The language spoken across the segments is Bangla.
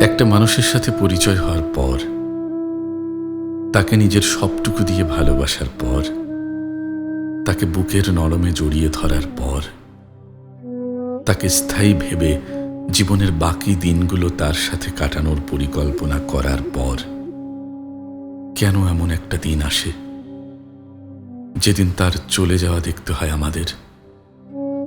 একটা মানুষের সাথে পরিচয় হওয়ার পর, তাকে নিজের সবটুকু দিয়ে ভালোবাসার পর, তাকে বুকের নরমে জড়িয়ে ধরার পর, তাকে স্থায়ী ভেবে জীবনের বাকি দিনগুলো তার সাথে কাটানোর পরিকল্পনা করার পর, কেন এমন একটা দিন আসে? যেদিন তার চলে যাওয়া দেখতে হয় আমাদের।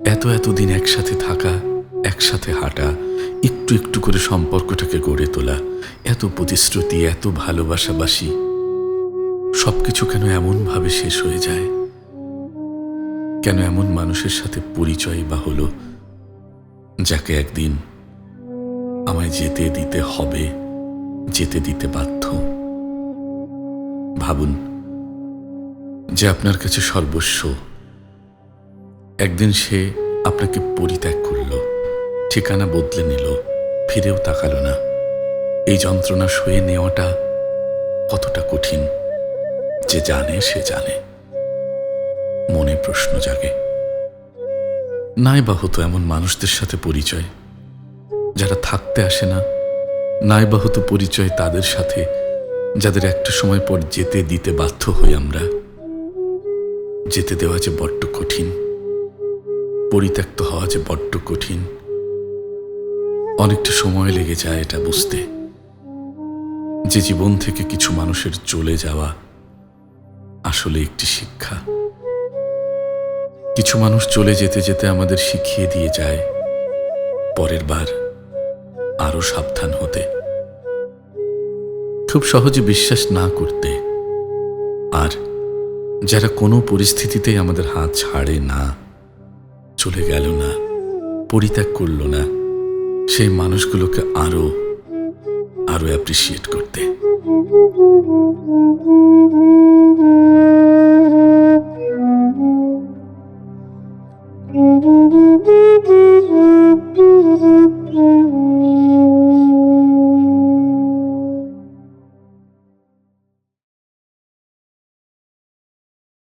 এত এত দিন একসাথে থাকা একসাথে হাঁটা, একটু একটু করে সম্পর্কটাকে গড়ে তোলা, এত প্রতিশ্রুতি, এত ভালোবাসাবাসি, সবকিছু কেন এমনভাবে শেষ হয়ে যায়? কেন এমন মানুষের সাথে পরিচয় বা হলো, যাকে একদিন আমায় যেতে দিতে হবে, যেতে দিতে বাধ্য? ভাবুন, যে আপনার কাছে সর্বস্ব, একদিন সে আপনাকে পরিত্যাগ করল। ঠিকানা বদলে নিল, ফিরেও তাকালো না। এই যন্ত্রণা সয়ে নেওয়াটা কতটা কঠিন, যে জানে সে জানে। মনে প্রশ্ন জাগে। নাই বা হতো এমন মানুষদের সাথে পরিচয়, যারা থাকতে আসে না। নাই বা হতো পরিচয় তাদের সাথে, যাদের একটা সময় পর যেতে দিতে বাধ্য হই আমরা। যেতে দেওয়া যে বড্ড কঠিন, পরিত্যক্ত হওয়া যে বড্ড কঠিন। অনেকটা সময় লেগে যায় এটা বুঝতে। যে জীবন থেকে কিছু মানুষের চলে যাওয়া আসলে একটি শিক্ষা। কিছু মানুষ চলে যেতে যেতে আমাদের শিখিয়ে দিয়ে যায়, পরের বার আরও সাবধান হতে। খুব সহজে বিশ্বাস না করতে। আর যারা কোনো পরিস্থিতিতেই আমাদের হাত ছাড়ে না, চলে গেল না, পরিত্যাগ করল না সেই মানুষগুলোকে আরও আরও অ্যাপ্রিসিয়েট করতে